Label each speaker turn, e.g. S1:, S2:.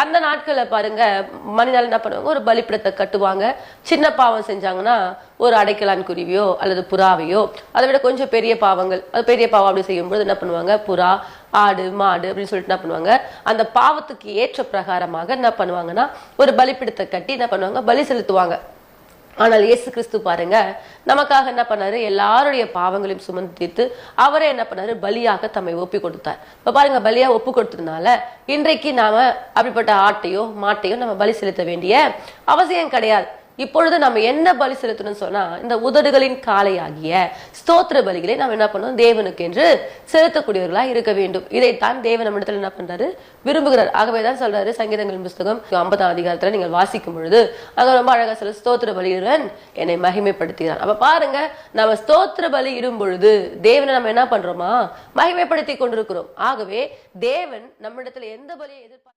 S1: அந்த நாட்களில் பாருங்க மனிதர்கள் என்ன பண்ணுவாங்க? ஒரு பலிப்பிடத்தை கட்டுவாங்க. சின்ன பாவம் செஞ்சாங்கன்னா ஒரு அடைக்கலான் குருவியோ அல்லது புறாவையோ அதை விட கொஞ்சம் பெரிய பாவங்கள். அது பெரிய பாவம் அப்படி செய்யும்போது என்ன பண்ணுவாங்க? புறா ஆடு மாடு அப்படின்னு சொல்லிட்டு என்ன பண்ணுவாங்க? அந்த பாவத்துக்கு ஏற்ற பிரகாரமாக என்ன பண்ணுவாங்கன்னா ஒரு பலிப்பிடத்தை கட்டி என்ன பண்ணுவாங்க? பலி செலுத்துவாங்க. ஆனால் இயேசு கிறிஸ்து பாருங்க நமக்காக என்ன பண்ணாரு? எல்லாருடைய பாவங்களையும் சுமந்து தீர்த்து அவரே என்ன பண்ணாரு? பலியாக தம்மை ஒப்பி கொடுத்தார். இப்ப பாருங்க பலியா ஒப்பு கொடுத்ததுனால இன்றைக்கு நாம அப்படிப்பட்ட ஆட்டையோ மாட்டையோ நம்ம பலி செலுத்த வேண்டிய அவசியம் கிடையாது. இப்பொழுது நம்ம என்ன பலி செலுத்தணும்னு சொன்னா இந்த உதடுகளின் காலையாகிய ஸ்தோத்திர பலிகளை நாம் என்ன பண்ணோம் தேவனுக்கு என்று செலுத்தக்கூடியவர்களா இருக்க வேண்டும். இதைத்தான் தேவன் நம்மிடத்துல என்ன பண்றாரு? விரும்புகிறார். ஆகவே தான் சொல்றாரு சங்கீதங்களின் புஸ்தகம் ஐம்பதாம் அதிகாரத்துல நீங்கள் வாசிக்கும் பொழுது அங்க ரொம்ப அழகா சொல்ல ஸ்தோத்திர பலியுடன் என்னை மகிமைப்படுத்துகிறார் அப்ப பாருங்க நம்ம ஸ்தோத்திர பலி இடும் பொழுது தேவனை நம்ம என்ன பண்றோமா? மகிமைப்படுத்தி கொண்டிருக்கிறோம். ஆகவே தேவன் நம்மிடத்துல எந்த பலியை எதிர்பார்க்க